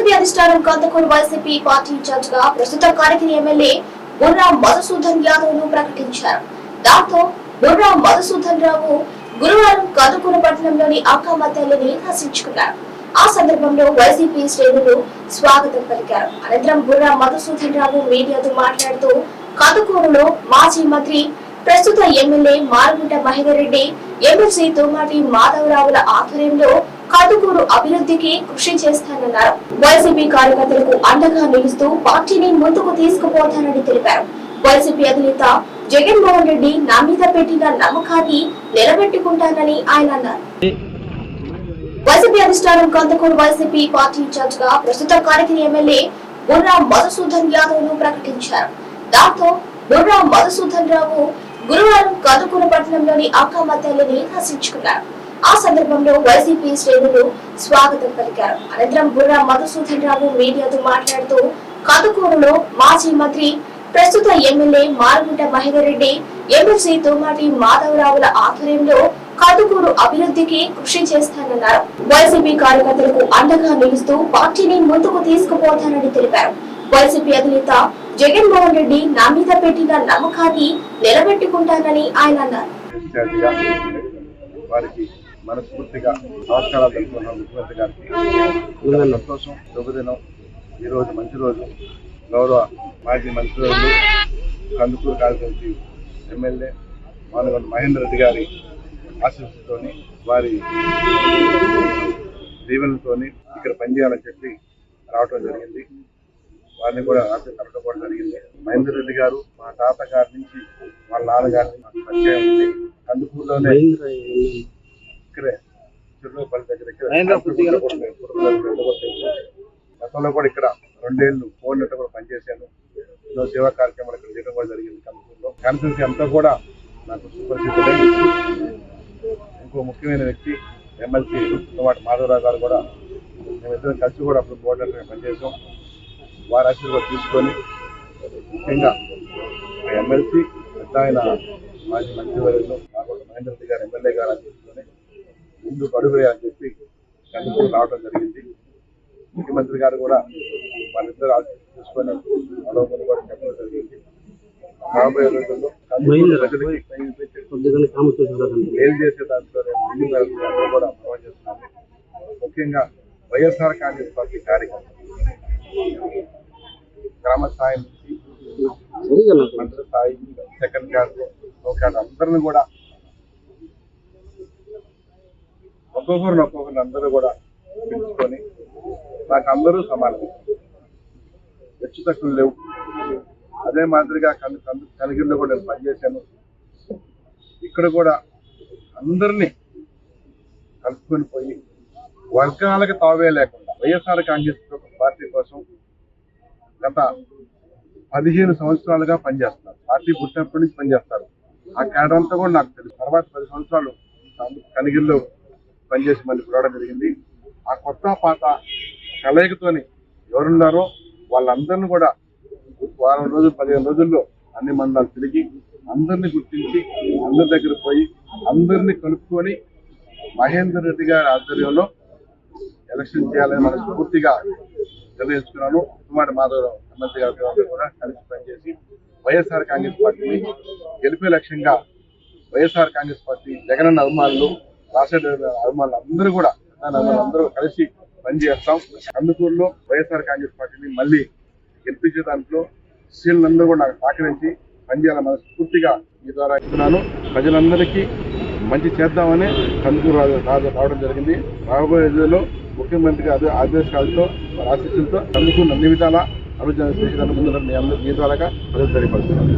YCP అధిష్టానం Kandakur YCP party ఇన్ఛార్జ్గా ప్రస్తుత కారగిరి ఎమ్మెల్యే బుర్రా మధుసూదన్ యాదవ్ను ప్రకటించారు. దాంతో బుర్రా మధుసూదన్ రావు గురువారం కందుకూరు పట్టణంలోని అక్కమ్మ తల్లిని దర్శించుకున్నారు ఆ సందర్భంలో వైసీపీ శ్రేణులు స్వాగతం పలికారు. అనంతరం బుర్రా మధుసూదన్ రావు మీడియాతో మాట్లాడుతూ కందుకూరులో మాజీ మంత్రి ప్రస్తుత ఎమ్మెల్యే మారుగుంట మహేందర్ రెడ్డి ఎమ్మెల్సీ తోమాటి మాధవరావుల ఆధ్వర్యంలో కందుకూరు అభివృద్ధికి కృషి చేస్తానన్నారు. వైసీపీ కార్యకర్తలకు అండగా నిలుస్తూ పార్టీని ముందుకు తీసుకుపోతానని తెలిపారు. వైసీపీ అధినేత జగన్మోహన్ రెడ్డి నా మీద పెట్టిన నమ్మకాన్ని నిలబెట్టుకుంటానని ఆయన అన్నారు. వైసీపీ అధిష్టానం కందుకూరు వైసీపీ పార్టీ ఇన్ఛార్జ్గా ప్రస్తుత కార్యకరి ఎమ్మెల్యే బుర్రా మధుసూదన్ యాదవ్ను ప్రకటించారు. దాంతో బుర్రా మధుసూదన్ రావు గురువారం కందుకూరు పట్టణంలోని అక్కమ్మ తల్లిని ఆ సందర్భంలో వైసీపీ శ్రేణులు స్వాగతం పలికారు. అనంతరం బుర్రా మధుసూదన్ రావు మీడియాతో మాట్లాడుతూ కదుకూరులో మాజీ మంత్రి ప్రస్తుత ఎమ్మెల్యే మారుగుంట మహేందర్రెడ్డి ఎమ్మెల్సీ తోమాటి మాధవరావుల ఆధ్వర్యంలో కదుకూరు అభివృద్ధికి కృషి చేస్తానన్నారు. వైసీపీ కార్యకర్తలకు అండగా నిలుస్తూ పార్టీని ముందుకు తీసుకుపోతానని తెలిపారు. వైసీపీ అధినేత జగన్మోహన్ రెడ్డి నా మీద పెట్టిన నమ్మకాన్ని నిలబెట్టుకుంటానని ఆయన అన్నారు. వారికి మనస్ఫూర్తిగా నమస్కారాలు తెలుపుతున్నాం ముఖ్యమంత్రి గారికి. సంతోషం శుభదినం. ఈ రోజు మంచి రోజు. గౌరవ మాజీ మంత్రివర్యులు కందుకూరు కార్యదర్శి ఎమ్మెల్యే మానగొండ మహేందర్ రెడ్డి గారి ఆశీస్సుతోని వారి దీవెనలతోని ఇక్కడ పనిచేయాలని చెప్పి రావటం జరిగింది. వారిని కూడా కలవడం కూడా జరిగింది మహేందర్ రెడ్డి గారు మా తాత గారి నుంచి వాళ్ళ నాన్నగారి మాకు పరిచయం ఉంది. కందుకూరులోనే ఇక్కడే చిరులోపల్లి దగ్గర. గతంలో కూడా ఇక్కడ రెండేళ్ళు కోఆర్డినేటర్ కూడా పనిచేశాను. ఎన్నో సేవా కార్యక్రమాలు ఇక్కడ చేయడం కూడా జరిగింది కందుకూరులో. కాన్స్టిట్యూన్సీ అంతా కూడా నాకు సుపరిచితులే ఇంకో ముఖ్యమైన వ్యక్తి ఎమ్మెల్సీ వాటి మాధవరావు గారు కూడా. మేమిద్దరం కలిసి కూడా అప్పుడు కోఆర్డినేటర్ పనిచేసాం వారి ఆశీర్వాదం తీసుకొని ముఖ్యంగా ఎమ్మెల్సీ పెద్ద ఆయన మాజీ మంత్రివర్యులు కాకుండా మహేందర్ రెడ్డి గారు ఎమ్మెల్యే గారు అని తీసుకొని ముందుకు అడుగులేయని చెప్పి కందుకూరు రావడం జరిగింది. ముఖ్యమంత్రి గారు కూడా వాళ్ళిద్దరు ఆశీస్సు తీసుకొని అడవులు కూడా చెప్పడం జరిగింది. రాబోయే రోజుల్లో కందుకూరు ప్రజలకి మేలు చేసే దాంట్లో కూడా ముఖ్యంగా వైఎస్ఆర్ కాంగ్రెస్ పార్టీ కార్యకర్తలు. గ్రామ స్థాయి నుంచి మండల స్థాయి సెకండ్ క్లాస్ క్లాస్ అందరిని కూడా ఒక్కొక్కరిని ఒక్కొక్కరిని అందరూ కూడా పిలుచుకొని నాకు అందరూ సమానం. హెచ్చు తక్కువ లేవు. అదే మాదిరిగా కను కను కనిగిరిలో కూడా నేను పనిచేశాను. ఇక్కడ కూడా అందరినీ కలుపుకొని పోయి వర్గాలకు తావే లేకుండా వైఎస్ఆర్ కాంగ్రెస్ గత పదిహేను సంవత్సరాలుగా పనిచేస్తున్నారు. పార్టీ పుట్టినప్పటి నుంచి పనిచేస్తారు. ఆ క్యాడర్ అంతా కూడా నాకు తెలుసు. తర్వాత పది సంవత్సరాలు కనిగిరిలో పనిచేసి మళ్ళీ పిలవడం జరిగింది. ఆ కొత్త పాత కలయికతోని ఎవరున్నారో వాళ్ళందరినీ కూడా వారం రోజులు పదిహేను రోజుల్లో అన్ని మండలాలు తిరిగి అందరినీ గుర్తించి అందరి దగ్గర పోయి అందరినీ కలుపుకొని మహేందర్ రెడ్డి గారి ఆధ్వర్యంలో ఎలక్షన్ చేయాలని మనం పూర్తిగా నిర్ణయించుకున్నాను కుమారి మాధవరావు ఎమ్మెల్సీ గారి కూడా కలిసి పనిచేసి వైఎస్ఆర్ కాంగ్రెస్ పార్టీని గెలిపే లక్ష్యంగా వైఎస్ఆర్ కాంగ్రెస్ పార్టీ జగనన్న అభిమానులు రాజశేఖర అభిమానులు అందరూ కూడా అందరూ కలిసి పనిచేస్తాం. కందుకూరులో వైఎస్ఆర్ కాంగ్రెస్ పార్టీని మళ్ళీ గెలిపించే దాంట్లో స్త్రీలందరూ కూడా నాకు సహకరించి పనిచేయాలని మనస్ఫూర్తిగా మీ ద్వారా ఇస్తున్నాను ప్రజలందరికీ మంచి చేద్దామని కందుకూరు రాజు రావడం జరిగింది. రాబోయే రోజుల్లో ముఖ్యమంత్రి గారి ఆదేశాలతో వారి ఆశీస్సులతో కందుకూరు అన్ని విధాలా అభివృద్ధి చేసేదానికి ముందు మీ అందరూ మీ ద్వారాగా ప్రజలు తెలియపరుస్తున్నాను